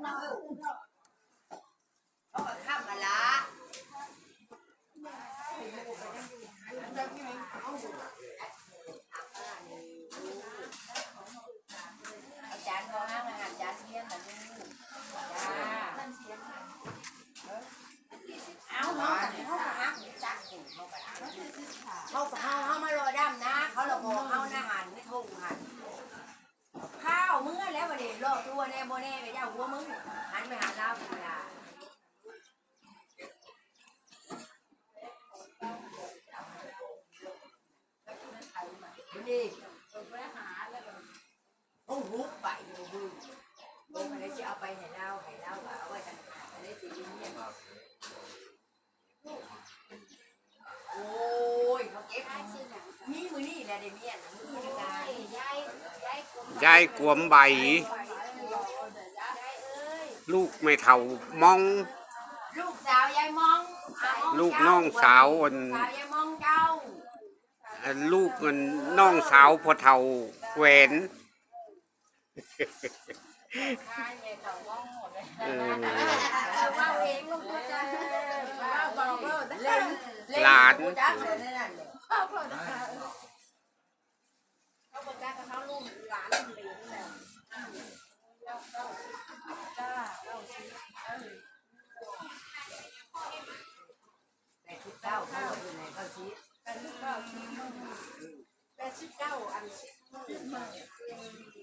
เขาก็ข้ามมาละอาจารย์บอกนะมาหาอาจารย์เทียนนะลูกจ้าเอาเขาเขาก็ฮักจักอยู่เขาก็ฮักเขาก็เขาเขามารอดำนะ เขาเราบอกเขานะหันไม่ทุ่งหัน ข้าวมื้อแล้ววันนี้ รอตัวแน่โบแน่ไปเจ้าหัวมึงหันไปหาเราธรรมดาวันนี้โอ้โหไปอยู่บึ้งบึ้งอะไรจะเอาไปให้เราให้เราก็เอาไว้ทางอะไรสิเนี่ยโอ้ยเขาเก็บมีมือนี่แหละเดี๋ยวมีอันนั้นมือนี่การยายกวมใบ ลูกไม่เท่ามอง ลูกสาวยายมองสาวมองลูกน้องสาวอัน สาวยายมองเจ้าลูกมันน้องสาวพอเท่าแหวนเออว่าเองลูกตัวจ้าว่าบอกเล่นหลานจ้าเลยนั่น แหละแต่ทุกเก้าเขาอยู่ไหนเขาชี้ไปลงมาให้ต้ม